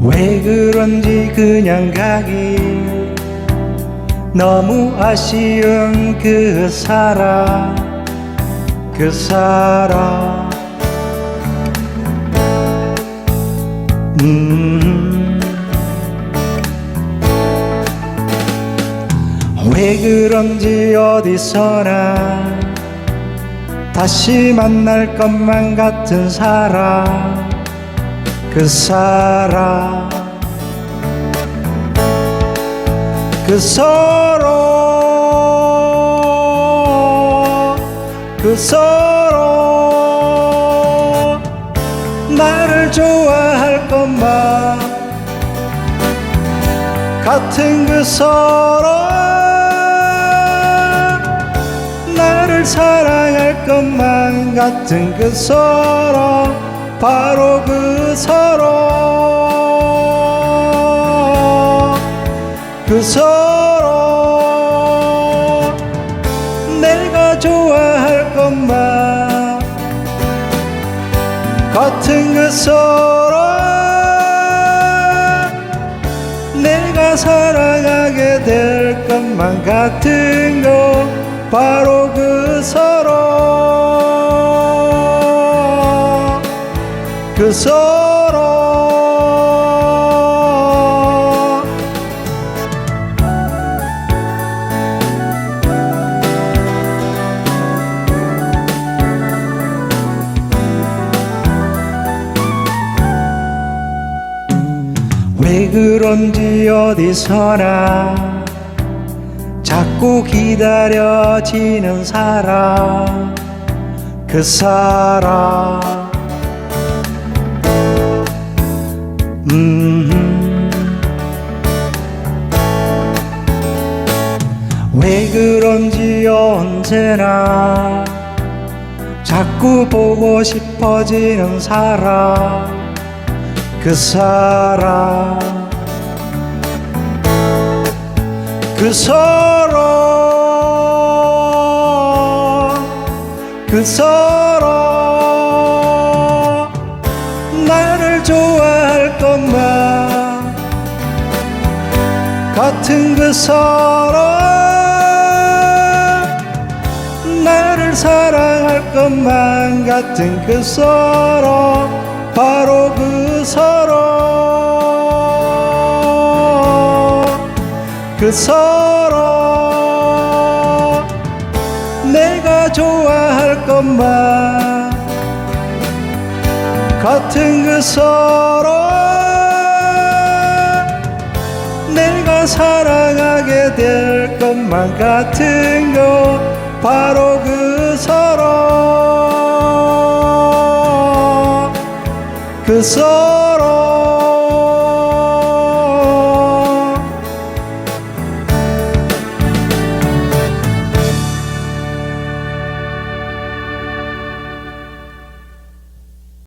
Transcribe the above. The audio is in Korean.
왜 그런지 그냥 가기 너무 아쉬운 그 사람 그 사람 음. 왜 그런지 어디서나 다시 만날 것만 같은 사람 그 사람 그 서로 그 서로 나를 좋아할 것만. 같은 그 서로 나를 사랑할 것만. 같은 그 서로 바로 그 서로 그 서로. 내가 좋아할 것만 같은 그 서로. 내가 사랑하게 될 것만 같은 거 바로 그 서로 그 서로. 왜 그런지 어디서나 자꾸 기다려지는 사람 그 사람 왜 그런지 언제나 자꾸 보고 싶어지는 사람 그 사람. 그 서로 그 서로 나를 좋아할 것만 같은 그 서로 사랑할 것만 같은 그 서로 바로 그 서로. 그 서로. 내가 좋아할 것만 같은 그 서로. 내가 사랑하게 될 것만 같은 거 sorrow.